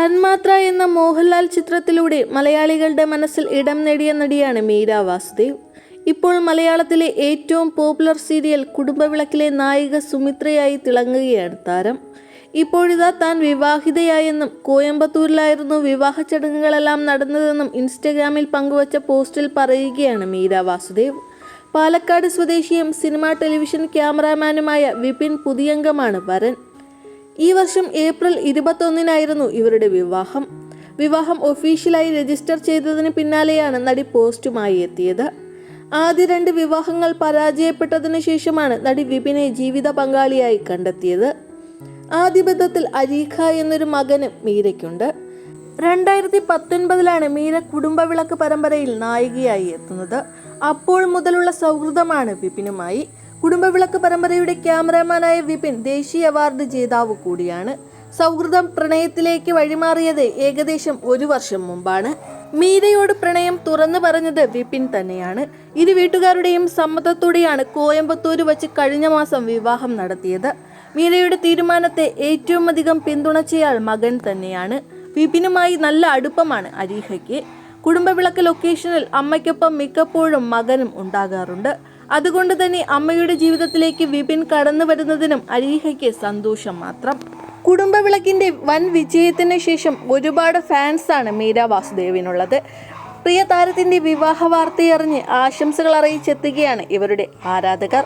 തന്മാത്ര എന്ന മോഹൻലാൽ ചിത്രത്തിലൂടെ മലയാളികളുടെ മനസ്സിൽ ഇടം നേടിയ നടിയാണ് മീര വാസുദേവ്. ഇപ്പോൾ മലയാളത്തിലെ ഏറ്റവും പോപ്പുലർ സീരിയൽ കുടുംബവിളക്കിലെ നായിക സുമിത്രയായി തിളങ്ങുകയാണ് താരം. ഇപ്പോഴിതാ താൻ വിവാഹിതയായെന്നും കോയമ്പത്തൂരിലായിരുന്നു വിവാഹ ചടങ്ങുകളെല്ലാം നടന്നതെന്നും ഇൻസ്റ്റഗ്രാമിൽ പങ്കുവച്ച പോസ്റ്റിൽ പറയുകയാണ് മീര വാസുദേവ്. പാലക്കാട് സ്വദേശിയും സിനിമ ടെലിവിഷൻ ക്യാമറാമാനുമായ വിപിൻ പുതിയംഗമാണ് വരൻ. ഈ വർഷം ഏപ്രിൽ ഇരുപത്തൊന്നിനായിരുന്നു ഇവരുടെ വിവാഹം. വിവാഹം ഒഫീഷ്യലായി രജിസ്റ്റർ ചെയ്തതിന് പിന്നാലെയാണ് നടി പോസ്റ്റുമായി എത്തിയത്. ആദ്യ രണ്ട് വിവാഹങ്ങൾ പരാജയപ്പെട്ടതിനു ശേഷമാണ് നടി വിപിനെ ജീവിത പങ്കാളിയായി കണ്ടെത്തിയത്. ആദ്യബദ്ധത്തിൽ അരീഖ എന്നൊരു മകന് മീരയ്ക്കുണ്ട്. രണ്ടായിരത്തി പത്തൊൻപതിലാണ് മീര കുടുംബവിളക്ക് പരമ്പരയിൽ നായികയായി എത്തുന്നത്. അപ്പോൾ മുതലുള്ള സൗഹൃദമാണ് വിപിനുമായി. കുടുംബവിളക്ക് പരമ്പരയുടെ ക്യാമറാമാനായ വിപിൻ ദേശീയ അവാർഡ് ജേതാവ് കൂടിയാണ്. സൗഹൃദം പ്രണയത്തിലേക്ക് വഴിമാറിയത് ഏകദേശം ഒരു വർഷം മുമ്പാണ്. മീരയോട് പ്രണയം തുറന്നു പറഞ്ഞത് വിപിൻ തന്നെയാണ്. ഇരു വീട്ടുകാരുടെയും സമ്മതത്തോടെയാണ് കോയമ്പത്തൂര് വച്ച് കഴിഞ്ഞ മാസം വിവാഹം നടത്തിയത്. മീരയുടെ തീരുമാനത്തെ ഏറ്റവും അധികം പിന്തുണച്ചയാൾ മകൻ തന്നെയാണ്. വിപിനുമായി നല്ല അടുപ്പമാണ് അരീഹയ്ക്ക്. കുടുംബവിളക്ക് ലൊക്കേഷനിൽ അമ്മയ്ക്കൊപ്പം മിക്കപ്പോഴും മകനും ഉണ്ടാകാറുണ്ട്. അതുകൊണ്ട് തന്നെ അമ്മയുടെ ജീവിതത്തിലേക്ക് വിപിൻ കടന്നു വരുന്നതിനും അരീഹയ്ക്ക് സന്തോഷം മാത്രം. കുടുംബവിളക്കിന്റെ വൻ വിജയത്തിന് ശേഷം ഒരുപാട് ഫാൻസാണ് മീര വാസുദേവിനുള്ളത്. പ്രിയ താരത്തിന്റെ വിവാഹ വാർത്തയറിഞ്ഞ് ആശംസകൾ അറിയിച്ചെത്തുകയാണ് ഇവരുടെ ആരാധകർ.